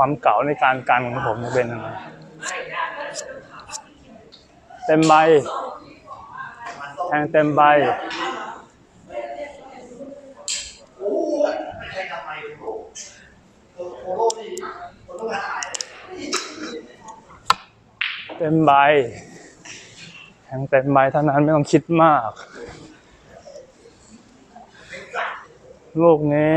ความเก่าในการกันของผมเป็นยังไงเต็มใบแทงเต็มใบเต็มใบแทงเต็มใบเท่านั้นไม่ต้องคิดมาก ลูกนี้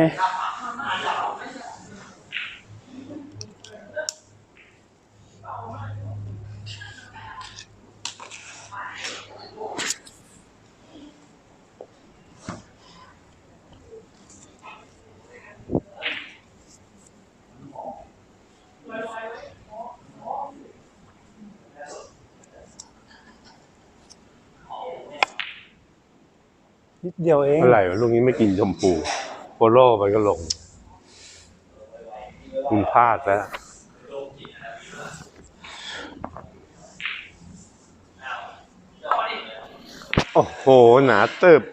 นิดเดียวเองเมื่อไหร่วะลูกนี้ไม่กินชมพูโปโลมันก็ลง คุณพลาดแล้วโอ้โห หนาตึบ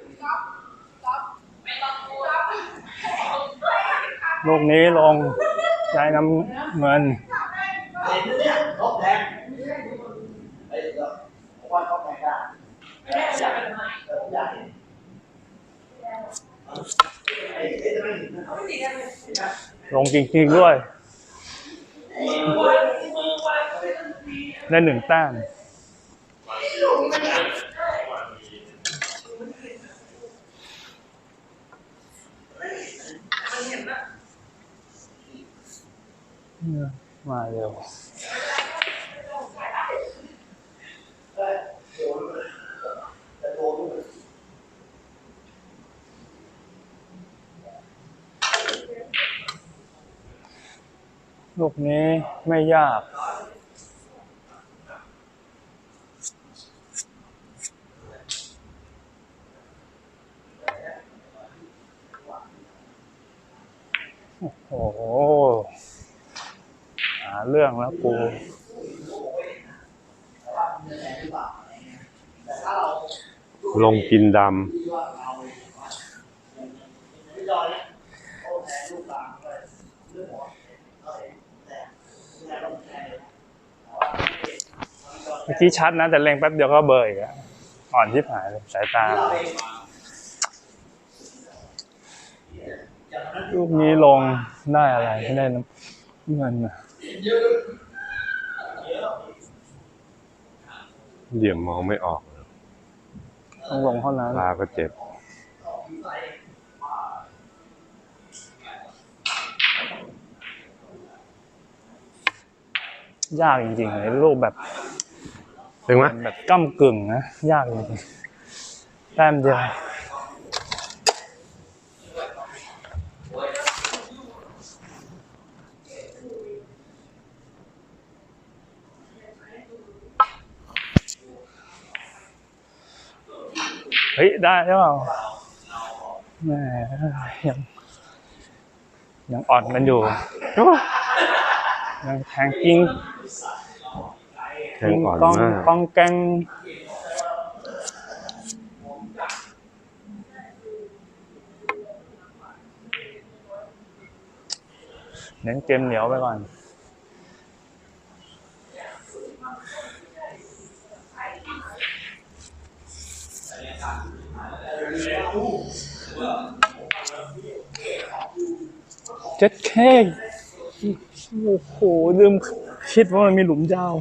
ลูกนี้ลงย้ายน้ำเงิน ลงจริงๆด้วย ได้หนึ่งแต้มมาเร็ว ลูกนี้ไม่ยาก โอ้โห หาเรื่องแล้วกูลงกินดเมื่อกี้ชัดนะ แต่เล็งแป๊บเดียวก็เบลออีกแล้วอ่อนชิบหายเลยสายตาลูกนี้ลงได้อะไรไม่ได้น้ำเงินน่ะำเหลี่ยมมองไม่ออกต้องลงเท่านั้นตาก็เจ็บยากจริงๆเลยลูกแบบ ถึงไหมแบบก้ากึ่งนะ ยากจริงๆแต้มเดียวเฮ้ย ได้หรือเปล่าแหมยังยังอ่อนกันอยู่ยังแทงกิ้ง แทงอ่อนกองมากกองแกงเน้นเกมเหนียวไปก่อนเจ็ดเคโอ้โหลืมคิดว่ามันมีหลุมยาว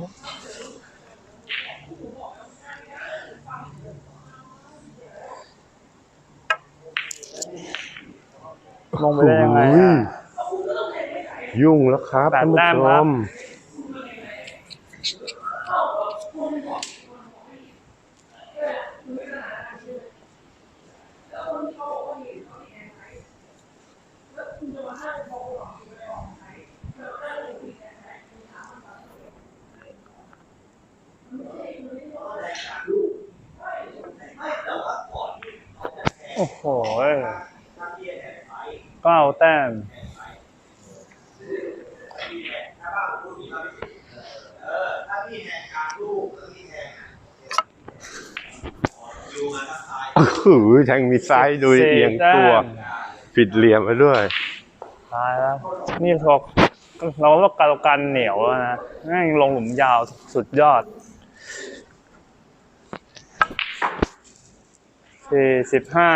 ลงไปได้ยังไงโอ้อะยยุ่งแล้วครับแปดท่านผู้แต้มชครับ มโอ้โห เก้าแต้มโอ้โหแทงมีซ้ายโดยเอียงตัวสี่แต้มผิดเหลี่ยมไปด้วย ตายแล้ว นี่ถกเราก็การกันเหนียวแล้วนะแม่งลงหลุมยาวสุดยอดสี่สิบห้า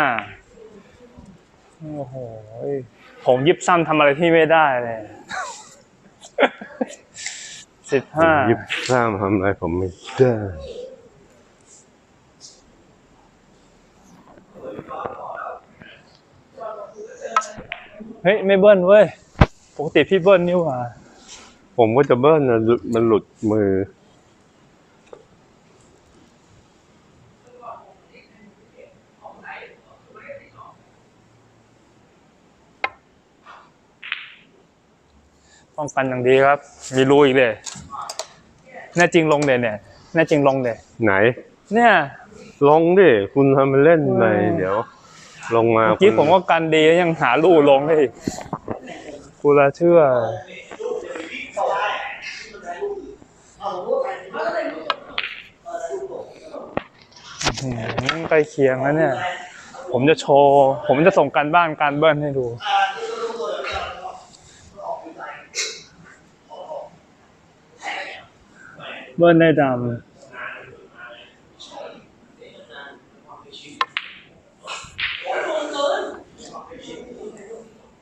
โอ้โหผมยิบซ้ำทำอะไรที่ไม่ได้เลยสิบห้ายิบสร้างทำอะไรผมไม่ได้เฮ้ยไม่เบิ้ลเว้ย ปกติพี่เบิ้ลนี่หว่า ผมก็จะเบิ้ลนะมันหลุดมือ ป้องกันอย่างดีครับ มีรูอีกเลยแน่จริงลงเดยเนี่ยแน่จริงลงเดยไหน เนี่ยลงดิคุณทำมันเล่นไปอืมเดี๋ยว ลงมาเมื่อกี้คุณผมก็กันดียังหารูลงให้อีกกูละเชื่อ อื้อหือใกล้เคียงแล้วเนี่ย ผมจะโชว์ ผมจะส่งการบ้านการเบิ้ลให้ดู เบิ้ลได้ดำ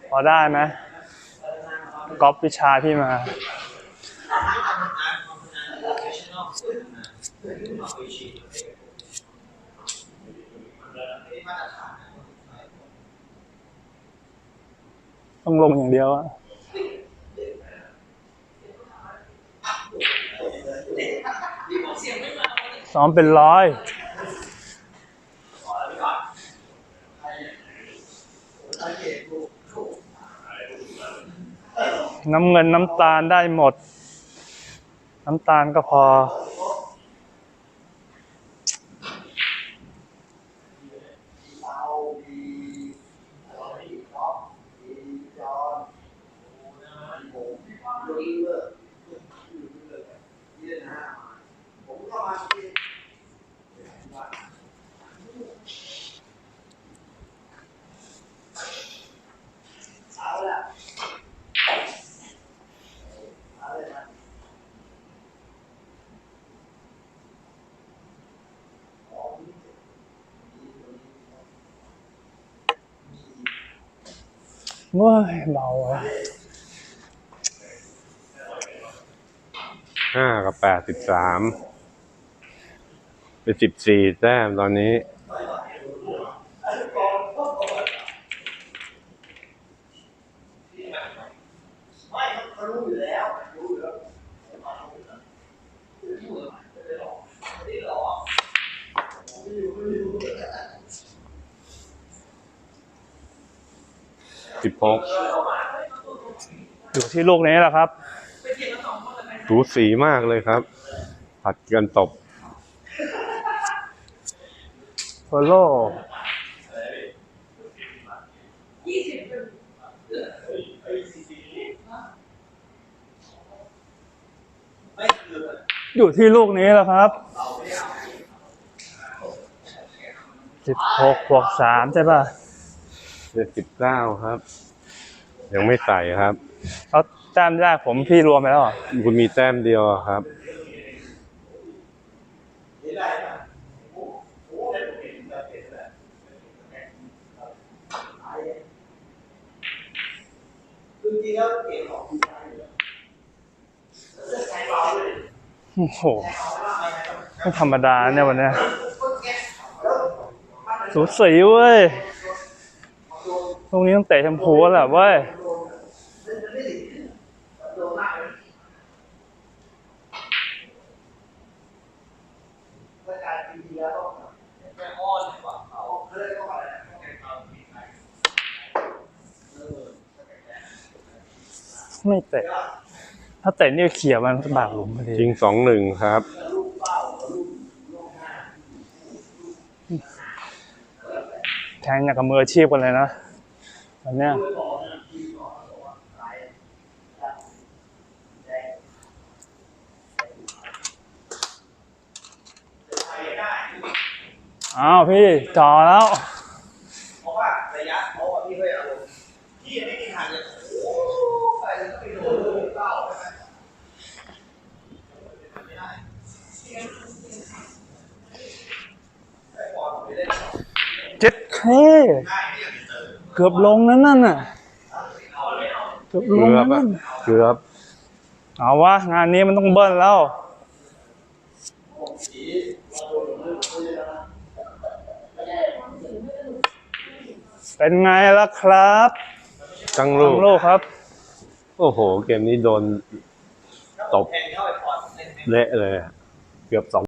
พอได้ไหมก๊อปวิชาพี่มาต้องลงอย่างเดียวอะ ซ้อมเป็นร้อยน้ำเงินน้ำตาลได้หมด น้ำตาลก็พอ ว้ยเบาอะห้ากับแปดสิบสามเป็นสิบสี่แต้มตอนนี้ สิบหกอยู่ที่ลูกนี้แหละครับสูสีมากเลยครับ ผัดกันตบโฟโลอยู่ที่ลูกนี้แหละครับสิบหกบวกสามใช่ป่ะ เป็นสิบเก้าครับ ยังไม่ใส่ครับเขาแต้มแรกผมพี่รวมไปแล้วเหรอคุณมีแต้มเดียวอะครับ โอ้โหไม่ธรรมดาเนี่ยวันเนี้ยสูสีเว้ย ตรงนี้ต้องเตะชมพูแล้วแหละเว้ยไม่เตะ ถ้าเตะนี่เขี่ยมันบากหลุมพอดีจริงสองหนึ่งครับ แทงอย่างกับมืออาชีพกันเลยนะ แบบเนี้ยอ้าวพี่จ่อแล้ว เพราะว่าระยะเขาพี่ด้วยอารมณ์พี่ยังไม่มีทางจะโอ้ไปแล้วไปโดนลูกเต้าเจ็ดเค กือบลงนั่นน่ะ เกือบเกืลงอบนั่อะนเกือบเอาวะงานนี้มันต้องเบิ้ลแล้ว เป็นไงล่ะครับตั้งทั้ลูงกโลกครับ โอ้โห เกมนี้โดนตบเละเลยอะเกือบสอง